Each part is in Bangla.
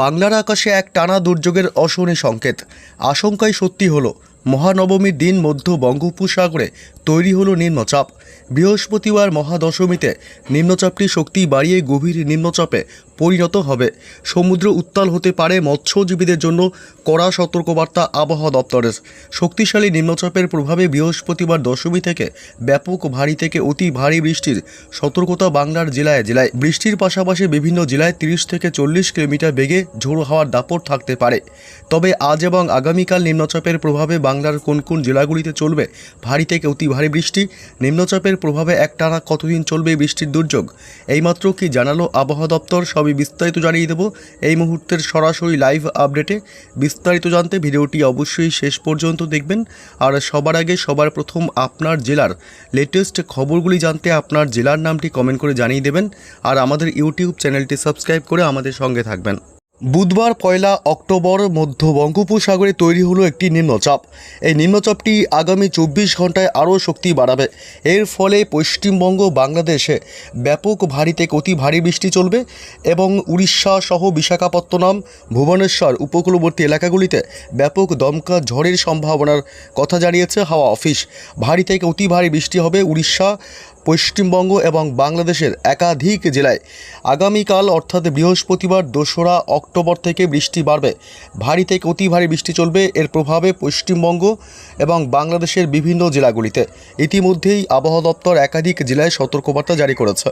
বাংলার আকাশে এক টানা দুর্যোগের অশনি সংকেত। আশঙ্কাই সত্যি হল, মহানবমীর দিন মধ্য বঙ্গোপসাগরে তৈরি হলো নিম্নচাপ। বৃহস্পতিবার মহাদশমীতে নিম্নচাপটি শক্তি বাড়িয়ে গভীর নিম্নচাপে পরিণত হবে। সমুদ্র উত্তাল হতে পারে মৎস্যজীবীদের জন্য, কড়া সতর্কবার্তা আবহাওয়া দপ্তরের। শক্তিশালী নিম্নচাপের প্রভাবে বৃহস্পতিবার দশমী থেকে ব্যাপক ভারী থেকে অতি ভারী বৃষ্টির সতর্কতা বাংলার জেলায় জেলায়। বৃষ্টির পাশাপাশি বিভিন্ন জেলায় তিরিশ থেকে চল্লিশ কিলোমিটার বেগে ঝোড়ো হাওয়ার দাপট থাকতে পারে। তবে আজ এবং আগামীকাল নিম্নচাপের প্রভাবে বাংলার কোন কোন জেলাগুলিতে চলবে ভারী থেকে অতি ভারী বৃষ্টি? নিম্নচাপের প্রভাবে একটানা কতদিন চলবে বৃষ্টির দুর্যোগ? এইমাত্র কি জানালো আবহাওয়া দপ্তর সবই বিস্তারিত জানিয়ে দেবো। এই মুহূর্তের সরাসরি লাইভ আপডেটে বিস্তারিত জানতে ভিডিওটি অবশ্যই শেষ পর্যন্ত দেখবেন। আর সবার আগে সবার প্রথম আপনার জেলার লেটেস্ট খবরগুলি জানতে আপনার জেলার নামটি কমেন্ট করে জানিয়ে দেবেন। আর আমাদের ইউটিউব চ্যানেলটি সাবস্ক্রাইব করে আমাদের সঙ্গে থাকবেন। বুধবার পয়লা অক্টোবর মধ্য বঙ্গোপসাগরে তৈরি হলো একটি নিম্নচাপ। এই নিম্নচাপটি আগামী চব্বিশ ঘন্টায় আরও শক্তি বাড়াবে। এর ফলে পশ্চিমবঙ্গ, বাংলাদেশে ব্যাপক ভারী থেকে অতি ভারী বৃষ্টি চলবে এবং উড়িষ্যা সহ বিশাখাপত্তনম, ভুবনেশ্বর উপকূলবর্তী এলাকাগুলিতে ব্যাপক দমকা ঝড়ের সম্ভাবনার কথা জানিয়েছে হাওয়া অফিস। ভারী থেকে অতি ভারী বৃষ্টি হবে উড়িষ্যা পশ্চিমবঙ্গ এবং বাংলাদেশের একাধিক জেলায় আগামীকাল, অর্থাৎ বৃহস্পতিবার, দোসরা অক্টোবর থেকে বৃষ্টি বাড়বে। ভারী থেকে অতি ভারী বৃষ্টি চলবে। এর প্রভাবে পশ্চিমবঙ্গ এবং বাংলাদেশের বিভিন্ন জেলাগুলিতে ইতিমধ্যেই আবহাওয়া দপ্তর একাধিক জেলায় সতর্কবার্তা জারি করেছে।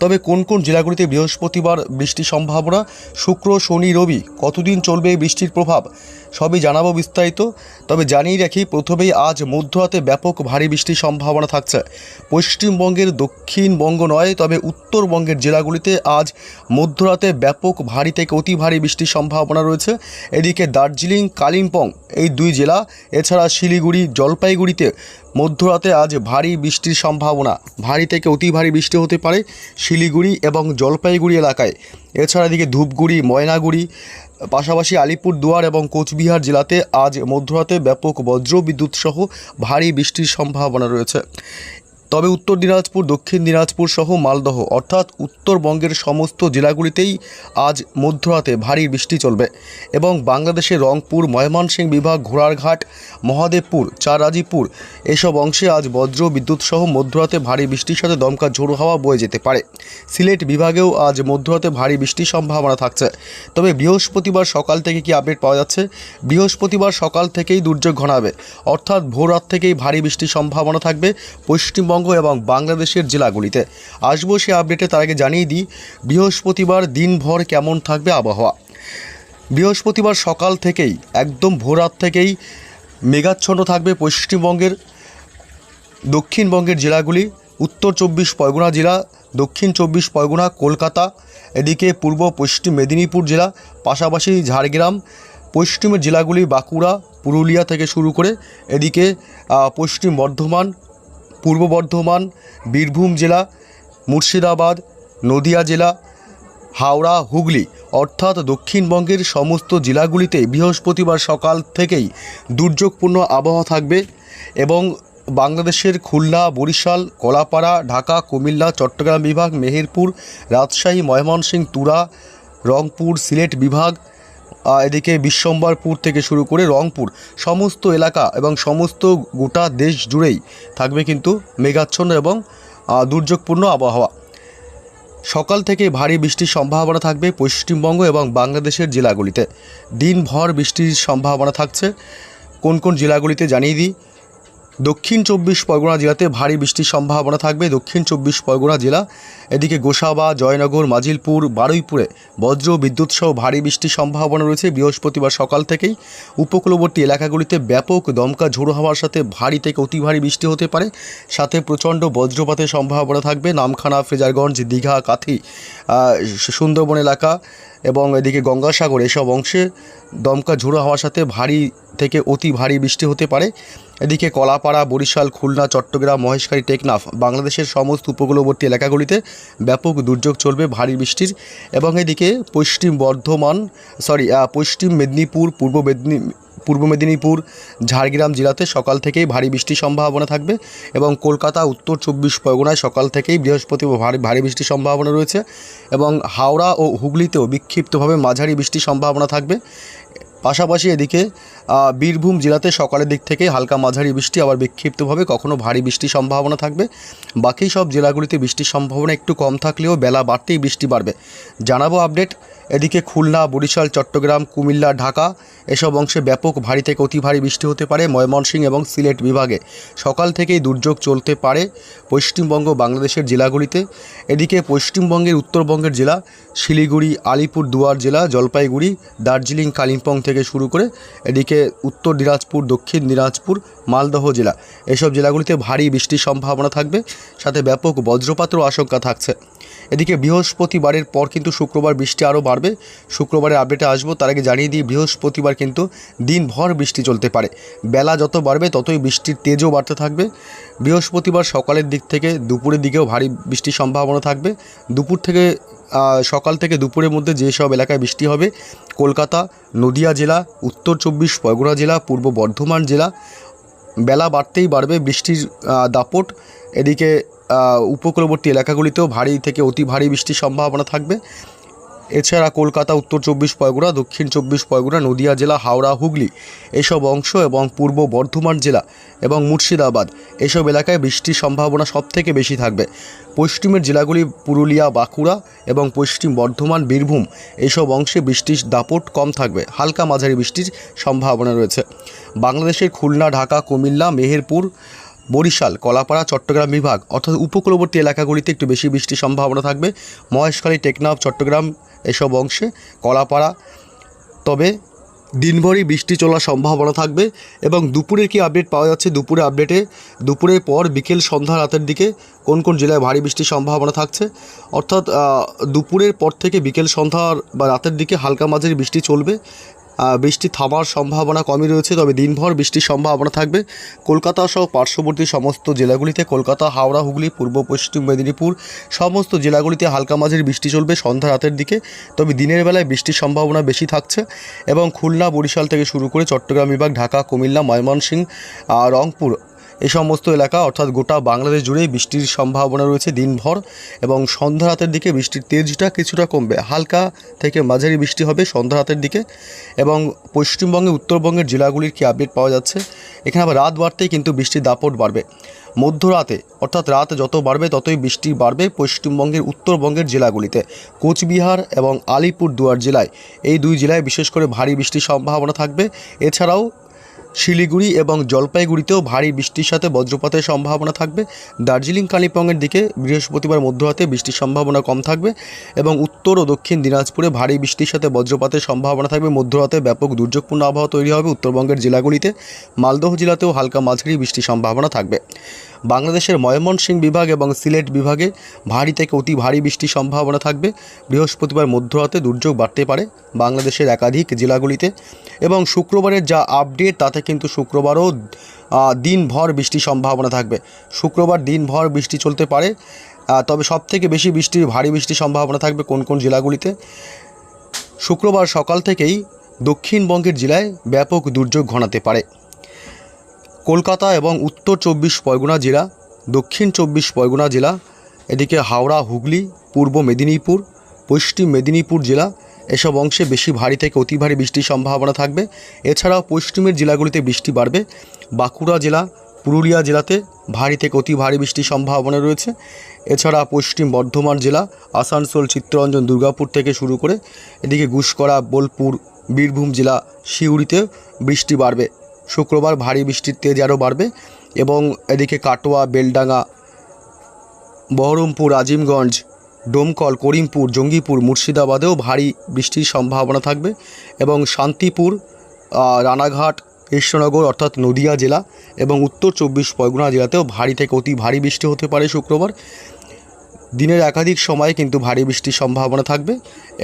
তবে কোন কোন জেলাগুলিতে বৃহস্পতিবার বৃষ্টির সম্ভাবনা, শুক্র, শনি, রবি কতদিন চলবে এই বৃষ্টির প্রভাব, সবই জানাব বিস্তারিত। তবে জানিয়ে রাখি, প্রথমেই আজ মধ্যরাতে ব্যাপক ভারী বৃষ্টির সম্ভাবনা থাকছে। পশ্চিমবঙ্গের দক্ষিণবঙ্গ নয়, তবে উত্তরবঙ্গের জেলাগুলিতে আজ মধ্যরাতে ব্যাপক ভারী থেকে অতি ভারী বৃষ্টির সম্ভাবনা রয়েছে। এদিকে দার্জিলিং, কালিম্পং এই দুই জেলা, এছাড়া শিলিগুড়ি, জলপাইগুড়িতে মধ্যরাতে আজ ভারী বৃষ্টির সম্ভাবনা। ভারী থেকে অতি ভারী বৃষ্টি হতে পারে শিলিগুড়ি এবং জলপাইগুড়ি এলাকায়। এছাড়া এদিকে ধূপগুড়ি, ময়নাগুড়ি, পাশাপাশি আলিপুরদুয়ার এবং কোচবিহার জেলাতে আজ মধ্যরাতে ব্যাপক বজ্র বিদ্যুৎ সহ ভারী বৃষ্টির সম্ভাবনা রয়েছে। তবে উত্তর দিনাজপুর, দক্ষিণ দিনাজপুর সহ মালদহ, অর্থাৎ উত্তরবঙ্গের সমস্ত জেলাগুলিতেই আজ মধ্যরাতে ভারী বৃষ্টি চলবে এবং বাংলাদেশের রংপুর, ময়মনসিংহ বিভাগ, ঘোড়ারঘাট, মহাদেবপুর চারাজিপুর এসব অংশে আজ বজ্র বিদ্যুৎ সহ মধ্যরাতে ভারী বৃষ্টির সাথে দমকা ঝোড়ো হাওয়া বয়ে যেতে পারে। সিলেট বিভাগেও আজ মধ্যরাতে ভারী বৃষ্টির সম্ভাবনা থাকছে। তবে বৃহস্পতিবার সকাল থেকে কি আপডেট পাওয়া যাচ্ছে? বৃহস্পতিবার সকাল থেকেই দুর্যোগ ঘনাবে। অর্থাৎ ভোর রাত থেকেই ভারী বৃষ্টির সম্ভাবনা থাকবে। পশ্চিমবঙ্গ এবং বাংলাদেশের জেলাগুলিতে। আসব সে আপডেটে, তার আগে জানিয়ে দিই, বৃহস্পতিবার দিনভর কেমন থাকবে আবহাওয়া। বৃহস্পতিবার সকাল থেকেই, একদম ভোর রাত থেকেই মেঘাচ্ছন্ন থাকবে পশ্চিমবঙ্গের, দক্ষিণবঙ্গের জেলাগুলি। উত্তর চব্বিশ পরগনা জেলা, দক্ষিণ চব্বিশ পরগনা, কলকাতা, এদিকে পূর্ব পশ্চিম মেদিনীপুর জেলা, পাশাপাশি ঝাড়গ্রাম, পশ্চিমের জেলাগুলি বাঁকুড়া, পুরুলিয়া থেকে শুরু করে এদিকে পশ্চিম বর্ধমান পূর্ব বর্ধমান, বীরভূম জেলা, মুর্শিদাবাদ, নদিয়া জেলা, হাওড়া, হুগলি অর্থাৎ দক্ষিণবঙ্গের সমস্ত জেলাগুলিতে বৃহস্পতিবার সকাল থেকেই দুর্যোগপূর্ণ আবহাওয়া থাকবে এবং বাংলাদেশের খুলনা, বরিশাল, কলাপাড়া, ঢাকা, কুমিল্লা, চট্টগ্রাম বিভাগ, মেহেরপুর, রাজশাহী, ময়মনসিংহ, তুরা, রংপুর, সিলেট বিভাগ এদিকে বিশ্বম্বরপুর থেকে শুরু করে রংপুর, সমস্ত এলাকা এবং সমস্ত গোটা দেশ জুড়েই থাকবে কিন্তু মেঘাচ্ছন্ন এবং দুর্যোগপূর্ণ আবহাওয়া। সকাল থেকে ভারী বৃষ্টির সম্ভাবনা থাকবে পশ্চিমবঙ্গ এবং বাংলাদেশের জেলাগুলিতে। দিনভর বৃষ্টির সম্ভাবনা থাকছে। কোন কোন জেলাগুলিতে জানিয়ে দিই দক্ষিণ চব্বিশ পরগনা জেলাতে ভারী বৃষ্টির সম্ভাবনা থাকবে। দক্ষিণ চব্বিশ পরগনা জেলা, এদিকে গোসাবা, জয়নগর, মাজিলপুর, বারুইপুরে বজ্র, বিদ্যুৎ সহ ভারী বৃষ্টির সম্ভাবনা রয়েছে। বৃহস্পতিবার সকাল থেকেই উপকূলবর্তী এলাকাগুলিতে ব্যাপক দমকা ঝোড়ো হওয়ার সাথে ভারী থেকে অতি ভারী বৃষ্টি হতে পারে। সাথে প্রচণ্ড বজ্রপাতের সম্ভাবনা থাকবে। নামখানা, ফ্রেজারগঞ্জ, দীঘা, কাথি সুন্দরবন এলাকা এবং এদিকে গঙ্গাসাগর, এসব অংশে দমকা ঝুড়ো হওয়ার সাথে ভারী থেকে অতি ভারী বৃষ্টি হতে পারে। এদিকে কলাপাড়া, বরিশাল, খুলনা, চট্টগ্রাম, মহেশখালী, টেকনাফ বাংলাদেশের সমস্ত উপকূলবর্তী এলাকাগুলিতে ব্যাপক দুর্যোগ চলবে ভারী বৃষ্টির। এবং এদিকে পশ্চিম বর্ধমান সরি পশ্চিম মেদিনীপুর, পূর্ব মেদিনী পূর্ব মেদিনীপুর, ঝাড়গ্রাম জেলাতে সকাল থেকেই ভারী বৃষ্টির সম্ভাবনা থাকবে এবং কলকাতা, উত্তর চব্বিশ পরগনায় সকাল থেকেই বৃহস্পতি ভারী ভারী বৃষ্টির সম্ভাবনা রয়েছে এবং হাওড়া ও হুগলিতেও বিক্ষিপ্তভাবে মাঝারি বৃষ্টির সম্ভাবনা থাকবে। পাশাপাশি এদিকে বীরভূম জেলাতে সকালের দিক থেকে হালকা মাঝারি বৃষ্টি আবার বিক্ষিপ্তভাবে, কখনো ভারী বৃষ্টির সম্ভাবনা থাকবে। বাকি সব জেলাগুলিতে বৃষ্টির সম্ভাবনা একটু কম থাকলেও বেলা বাড়তেই বৃষ্টি বাড়বে। জানাব আপডেট, এদিকে খুলনা, বরিশাল, চট্টগ্রাম, কুমিল্লা, ঢাকা, এসব অংশে ব্যাপক ভারী থেকে অতি ভারী বৃষ্টি হতে পারে ময়মনসিংহ এবং সিলেট বিভাগে। সকাল থেকেই দুর্যোগ চলতে পারে পশ্চিমবঙ্গ, বাংলাদেশের জেলাগুলিতে। এদিকে পশ্চিমবঙ্গের উত্তরবঙ্গের জেলা, শিলিগুড়ি আলিপুর দুয়ার জেলা, জলপাইগুড়ি, দার্জিলিং, কালিম্পং থেকে শুরু করে এদিকে উত্তর দিনাজপুর, দক্ষিণ দিনাজপুর, মালদহ জেলা। এসব জেলাগুলিতে ভারী বৃষ্টির সম্ভাবনা থাকবে, সাথে ব্যাপক বজ্রপাতেরও আশঙ্কা থাকছে। এদিকে বৃহস্পতিবারের পর কিন্তু শুক্রবার বৃষ্টি আরও বাড়বে। শুক্রবারের আপডেটে আসব, তার আগে জানিয়ে দিই, বৃহস্পতিবার কিন্তু দিনভর বৃষ্টি চলতে পারে। বেলা যত বাড়বে, ততই বৃষ্টির তেজও বাড়তে থাকবে। বৃহস্পতিবার সকালের দিক থেকে দুপুরের দিকেও ভারী বৃষ্টির সম্ভাবনা থাকবে। দুপুর থেকে সকাল থেকে দুপুরের মধ্যে যেসব এলাকায় বৃষ্টি হবে, কলকাতা, নদিয়া জেলা, উত্তর চব্বিশ, পরগনা জেলা, পূর্ব বর্ধমান জেলা, বেলা বাড়তেই বাড়বে বৃষ্টির দাপট। এদিকে উপকূলবর্তী এলাকাগুলিতেও ভারী থেকে অতি ভারী বৃষ্টির সম্ভাবনা থাকবে। এছাড়া কলকাতা, উত্তর চব্বিশ পরগনা, দক্ষিণ চব্বিশ পরগনা, নদিয়া জেলা, হাওড়া, হুগলি এসব অংশ এবং পূর্ব বর্ধমান জেলা এবং মুর্শিদাবাদ এসব এলাকায় বৃষ্টির সম্ভাবনা সবথেকে বেশি থাকবে। পশ্চিমের জেলাগুলি পুরুলিয়া, বাঁকুড়া এবং পশ্চিম বর্ধমান, বীরভূম এইসব অংশে বৃষ্টির দাপট কম থাকবে। হালকা মাঝারি বৃষ্টির সম্ভাবনা রয়েছে। বাংলাদেশের খুলনা, ঢাকা, কুমিল্লা, মেহেরপুর, বরিশাল, কলাপাড়া, চট্টগ্রাম বিভাগ অর্থাৎ উপকূলবর্তী এলাকাগুলিতে একটু বেশি বৃষ্টির সম্ভাবনা থাকবে। মহেশখালী, টেকনাফ, চট্টগ্রাম এসব অংশে কলাপাড়া। তবে দিনভরই বৃষ্টি চলার সম্ভাবনা থাকবে এবং দুপুরে কি আপডেট পাওয়া যাচ্ছে? দুপুরে আপডেটে দুপুরের পর বিকেল সন্ধ্যা রাতের দিকে কোন কোন জেলায় ভারী বৃষ্টির সম্ভাবনা থাকছে? অর্থাৎ দুপুরের পর থেকে বিকেল সন্ধ্যার বা রাতের দিকে হালকা মাঝারি বৃষ্টি চলবে। বৃষ্টি থামার সম্ভাবনা কমই রয়েছে, তবে দিনভর বৃষ্টির সম্ভাবনা থাকবে। কলকাতা সহ পার্শ্ববর্তী সমস্ত জেলাগুলিতে কলকাতা, হাওড়া, হুগলি, পূর্ব, পশ্চিম মেদিনীপুর সমস্ত জেলাগুলিতে হালকা মাঝের বৃষ্টি চলবে সন্ধ্যা রাতের দিকে। তবে দিনের বেলায় বৃষ্টির সম্ভাবনা বেশি থাকছে এবং খুলনা, বরিশাল থেকে শুরু করে চট্টগ্রাম বিভাগ, ঢাকা, কুমিল্লা, ময়মনসিংহ রংপুর এই সমস্ত এলাকা, অর্থাৎ গোটা বাংলাদেশ জুড়েই বৃষ্টির সম্ভাবনা রয়েছে দিনভর এবং সন্ধ্যা রাতের দিকে বৃষ্টির তেজটা কিছুটা কমবে। হালকা থেকে মাঝারি বৃষ্টি হবে সন্ধ্যা রাতের দিকে এবং পশ্চিমবঙ্গে, উত্তরবঙ্গের জেলাগুলির কি আপডেট পাওয়া যাচ্ছে? এখানে আবার রাত বাড়তেই কিন্তু বৃষ্টির দাপট বাড়বে। মধ্যরাতে, অর্থাৎ রাত যত বাড়বে ততই বৃষ্টি বাড়বে পশ্চিমবঙ্গের, উত্তরবঙ্গের জেলাগুলিতে। কোচবিহার এবং আলিপুর দুয়ার জেলায় এই দুই জেলায় বিশেষ করে ভারী বৃষ্টির সম্ভাবনা থাকবে। এছাড়াও শিলিগুড়ি এবং জলপাইগুড়িতেও ভারী বৃষ্টির সাথে বজ্রপাতের সম্ভাবনা থাকবে। দার্জিলিং, কালিম্পংয়ের দিকে বৃহস্পতিবার মধ্যরাতে বৃষ্টির সম্ভাবনা কম থাকবে এবং উত্তর ও দক্ষিণ দিনাজপুরে ভারী বৃষ্টির সাথে বজ্রপাতের সম্ভাবনা থাকবে। মধ্যরাতে ব্যাপক দুর্যোগপূর্ণ আবহাওয়া তৈরি হবে উত্তরবঙ্গের জেলাগুলিতে। মালদহ জেলাতেও হালকা মাঝারি বৃষ্টির সম্ভাবনা থাকবে। বাংলাদেশের ময়মনসিংহ বিভাগ এবং সিলেট বিভাগে ভারী থেকে অতি ভারী বৃষ্টির সম্ভাবনা থাকবে। বৃহস্পতিবার মধ্যরাতে দুর্যোগ বাড়তে পারে বাংলাদেশের একাধিক জেলাগুলিতে এবং শুক্রবারের যা আপডেট তাতে কিন্তু শুক্রবারও দিনভর বৃষ্টির সম্ভাবনা থাকবে। শুক্রবার দিনভর বৃষ্টি চলতে পারে তবে সবথেকে বেশি বৃষ্টির ভারী বৃষ্টির সম্ভাবনা থাকবে কোন কোন জেলাগুলিতে। শুক্রবার সকাল থেকেই দক্ষিণবঙ্গের জেলায় ব্যাপক দুর্যোগ ঘনাতে পারে। কলকাতা এবং উত্তর চব্বিশ পরগনা জেলা, দক্ষিণ চব্বিশ পরগনা জেলা, এদিকে হাওড়া, হুগলি, পূর্ব মেদিনীপুর, পশ্চিম মেদিনীপুর জেলা এসব অংশে বেশি ভারী থেকে অতি ভারী বৃষ্টির সম্ভাবনা থাকবে। এছাড়াও পশ্চিমের জেলাগুলিতে বৃষ্টি বাড়বে। বাঁকুড়া জেলা, পুরুলিয়া জেলাতে ভারী থেকে অতি ভারী বৃষ্টির সম্ভাবনা রয়েছে। এছাড়া পশ্চিম বর্ধমান জেলা, আসানসোল, চিত্তরঞ্জন, দুর্গাপুর থেকে শুরু করে এদিকে গুসকরা বোলপুর, বীরভূম জেলা, সিউড়িতে বৃষ্টি বাড়বে। শুক্রবার ভারী বৃষ্টির তেজ আরও বাড়বে এবং এদিকে কাটোয়া, বেলডাঙ্গা, বহরমপুর, আজিমগঞ্জ ডোমকল, করিমপুর, জঙ্গিপুর, মুর্শিদাবাদেও ভারী বৃষ্টির সম্ভাবনা থাকবে এবং শান্তিপুর রানাঘাট, কৃষ্ণনগর অর্থাৎ নদিয়া জেলা এবং উত্তর চব্বিশ পরগনা জেলাতেও ভারী থেকে অতি ভারী বৃষ্টি হতে পারে শুক্রবার। দিনের একাধিক সময়ে কিন্তু ভারী বৃষ্টির সম্ভাবনা থাকবে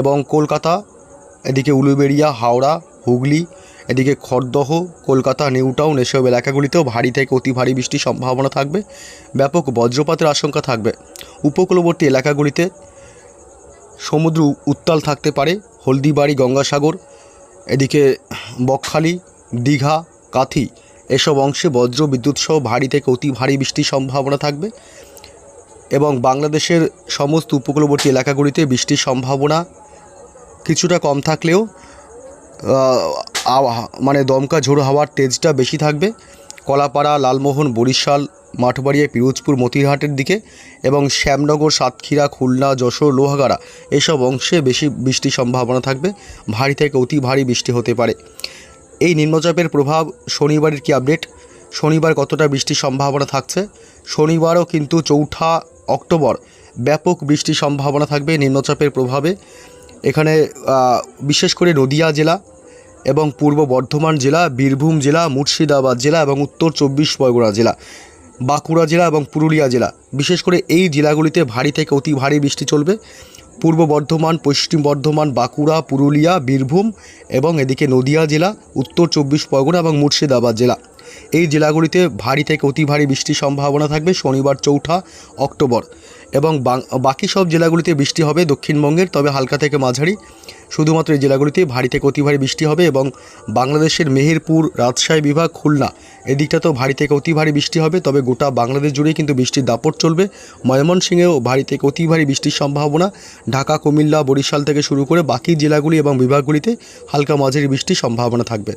এবং কলকাতা, এদিকে উলুবেড়িয়া, হাওড়া, হুগলি এদিকে খড়দহ, কলকাতা, নিউ টাউন এসব এলাকাগুলিতেও ভারী থেকে অতি ভারী বৃষ্টির সম্ভাবনা থাকবে। ব্যাপক বজ্রপাতের আশঙ্কা থাকবে। উপকূলবর্তী এলাকাগুলিতে সমুদ্র উত্তাল থাকতে পারে। হলদিবাড়ি, গঙ্গাসাগর, এদিকে বকখালি, দীঘা, কাথি এসব অংশে বজ্র বিদ্যুৎ সহ ভারী থেকে অতি ভারী বৃষ্টির সম্ভাবনা থাকবে। এবং বাংলাদেশের সমস্ত উপকূলবর্তী এলাকাগুলিতে বৃষ্টির সম্ভাবনা কিছুটা কম থাকলেও মানে দমকা ঝোড়ো হাওয়ার তেজটা বেশি থাকবে। কলাপাড়া, লালমোহন, বরিশাল, মাঠবাড়িয়া, পিরোজপুর, মতিরহাটের দিকে এবং শ্যামনগর, সাতক্ষীরা, খুলনা, যশোর, লোহাগাড়া এসব অংশে বেশি বৃষ্টির সম্ভাবনা থাকবে। ভারী থেকে অতি ভারী বৃষ্টি হতে পারে। এই নিম্নচাপের প্রভাব শনিবারের কি আপডেট? শনিবার কতটা বৃষ্টির সম্ভাবনা থাকছে? শনিবারও কিন্তু চৌঠা অক্টোবর ব্যাপক বৃষ্টির সম্ভাবনা থাকবে নিম্নচাপের প্রভাবে। এখানে বিশেষ করে নদিয়া জেলা এবং পূর্ব বর্ধমান জেলা, বীরভূম জেলা, মুর্শিদাবাদ জেলা এবং উত্তর চব্বিশ পরগনা জেলা, বাঁকুড়া জেলা এবং পুরুলিয়া জেলা। বিশেষ করে এই জেলাগুলিতে ভারী থেকে অতি ভারী বৃষ্টি চলবে। পূর্ব বর্ধমান, পশ্চিম বর্ধমান, বাঁকুড়া, পুরুলিয়া, বীরভূম এবং এদিকে নদিয়া জেলা, উত্তর চব্বিশ পরগনা এবং মুর্শিদাবাদ জেলা। এই জেলাগুলিতে ভারী থেকে অতি ভারী বৃষ্টির সম্ভাবনা থাকবে শনিবার চৌঠা অক্টোবর। এবং বাকি সব জেলাগুলিতে বৃষ্টি হবে দক্ষিণবঙ্গের, তবে হালকা থেকে মাঝারি। শুধুমাত্র এই জেলাগুলিতে ভারী থেকে অতি ভারী বৃষ্টি হবে এবং বাংলাদেশের মেহেরপুর, রাজশাহী বিভাগ, খুলনা এদিকটাতেও ভারী থেকে অতি ভারী বৃষ্টি হবে, তবে গোটা বাংলাদেশ জুড়েই কিন্তু বৃষ্টির দাপট চলবে। ময়মনসিংহেও ভারী থেকে অতি ভারী বৃষ্টির সম্ভাবনা। ঢাকা, কুমিল্লা, বরিশাল থেকে শুরু করে বাকি জেলাগুলি এবং বিভাগগুলিতে হালকা মাঝারি বৃষ্টির সম্ভাবনা থাকবে।